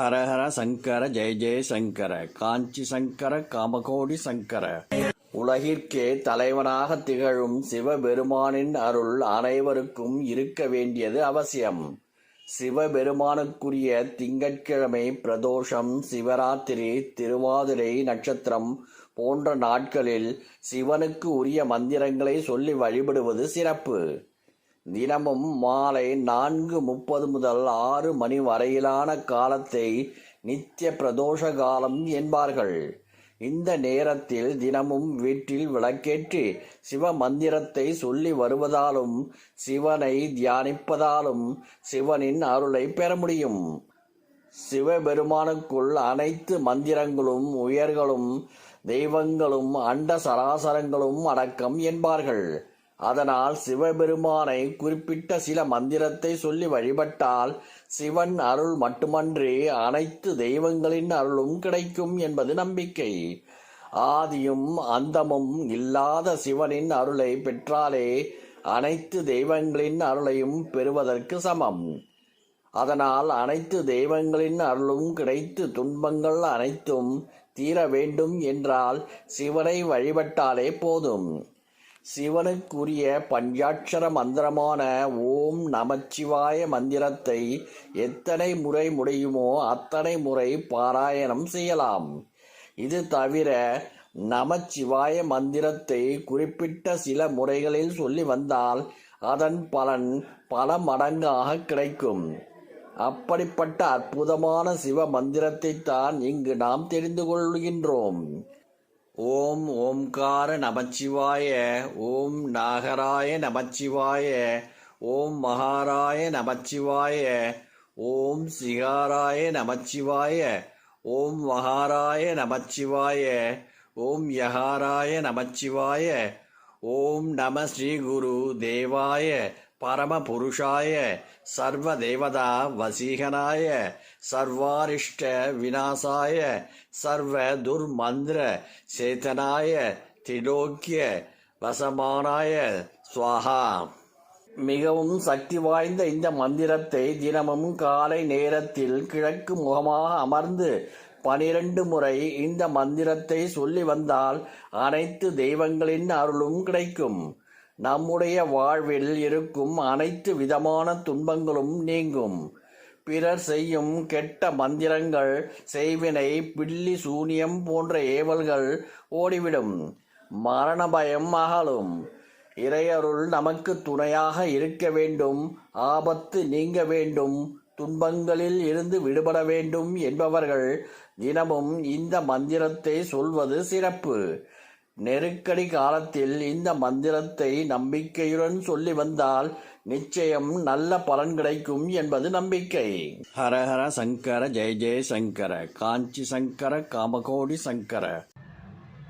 ஹரஹர சங்கர ஜெய ஜெய சங்கர காஞ்சி சங்கர காமகோடி சங்கர. உலகிற்கே தலைவனாக திகழும் சிவபெருமானின் அருள் அனைவருக்கும் இருக்க வேண்டியது அவசியம். சிவபெருமானுக்குரிய திங்கட்கிழமை பிரதோஷம் சிவராத்திரி திருவாதிரை நட்சத்திரம் போன்ற நாட்களில் சிவனுக்கு உரிய மந்திரங்களை சொல்லி வழிபடுவது சிறப்பு. தினமும் மாலை நான்கு முப்பது முதல் ஆறு மணி வரையிலான காலத்தை நித்திய பிரதோஷ காலம் என்பார்கள். இந்த நேரத்தில் தினமும் வீட்டில் விளக்கேற்றி சிவ மந்திரத்தை சொல்லி வருவதாலும் சிவனை தியானிப்பதாலும் சிவனின் அருளை பெற முடியும். சிவபெருமானுக்குள் அனைத்து மந்திரங்களும் உயர்களும் தெய்வங்களும் அண்ட சராசரங்களும் அடக்கம் என்பார்கள். அதனால் சிவபெருமானை குறிப்பிட்ட சில மந்திரத்தை சொல்லி வழிபட்டால் சிவன் அருள் மட்டுமன்றி அனைத்து தெய்வங்களின் அருளும் கிடைக்கும் என்பது நம்பிக்கை. ஆதியும் அந்தமும் இல்லாத சிவனின் அருளை பெற்றாலே அனைத்து தெய்வங்களின் அருளையும் பெறுவதற்கு சமம். அதனால் அனைத்து தெய்வங்களின் அருளும் கிடைத்து துன்பங்கள் அனைத்தும் தீர வேண்டும் என்றால் சிவனை வழிபட்டாலே போதும். சிவனுக்குரிய பஞ்சாட்சர மந்திரமான ஓம் நமச்சிவாய மந்திரத்தை எத்தனை முறை முடியுமோ அத்தனை முறை பாராயணம் செய்யலாம். இது தவிர நமச்சிவாய மந்திரத்தை குறிப்பிட்ட சில முறைகளில் சொல்லி வந்தால் அதன் பலன் பல மடங்காக கிடைக்கும். அப்படிப்பட்ட அற்புதமான சிவ மந்திரத்தை தான் இங்கு நாம் தெரிந்து கொள்கின்றோம். ஓம் ஓம்கார நமச்சிவாய ஓம் நாகராய நமச்சிவாய ஓம் மகாராய நமச்சிவாய ஓம் சிகாராய நமச்சிவாய ஓம் மகாராய நமச்சிவாய ஓம் யகாராய நமச்சிவாய ஓம் நம ஸ்ரீ குரு தேவாய பரமபுருஷாய சர்வதேவதா வசீகனாய சர்வாரிஷ்ட விநாசாய சர்வ துர்மந்திர சேதனாய திலோக்கிய வசமானாய சுவாகா மிகவும் சக்தி வாய்ந்த இந்த மந்திரத்தை தினமும் காலை நேரத்தில் கிழக்கு முகமாக அமர்ந்து பனிரெண்டு முறை இந்த மந்திரத்தை சொல்லி வந்தால் அனைத்து தெய்வங்களின் அருளும் கிடைக்கும். நம்முடைய வாழ்வில் இருக்கும் அனைத்து விதமான துன்பங்களும் நீங்கும். பிறர் செய்யும் கெட்ட மந்திரங்கள் செய்வினை பில்லி சூனியம் போன்ற ஏவல்கள் ஓடிவிடும். மரண பயம் அகலும். இறையருள் நமக்கு துணையாக இருக்க வேண்டும் ஆபத்து நீங்க வேண்டும் துன்பங்களில் இருந்து விடுபட வேண்டும் என்பவர்கள் தினமும் இந்த மந்திரத்தை சொல்வது சிறப்பு. நெருக்கடி காலத்தில் இந்த மந்திரத்தை நம்பிக்கையுடன் சொல்லி வந்தால் நிச்சயம் நல்ல பலன் கிடைக்கும் என்பது நம்பிக்கை. ஹரஹர சங்கர ஜெய ஜெய சங்கர காஞ்சி சங்கர காமகோடி சங்கர.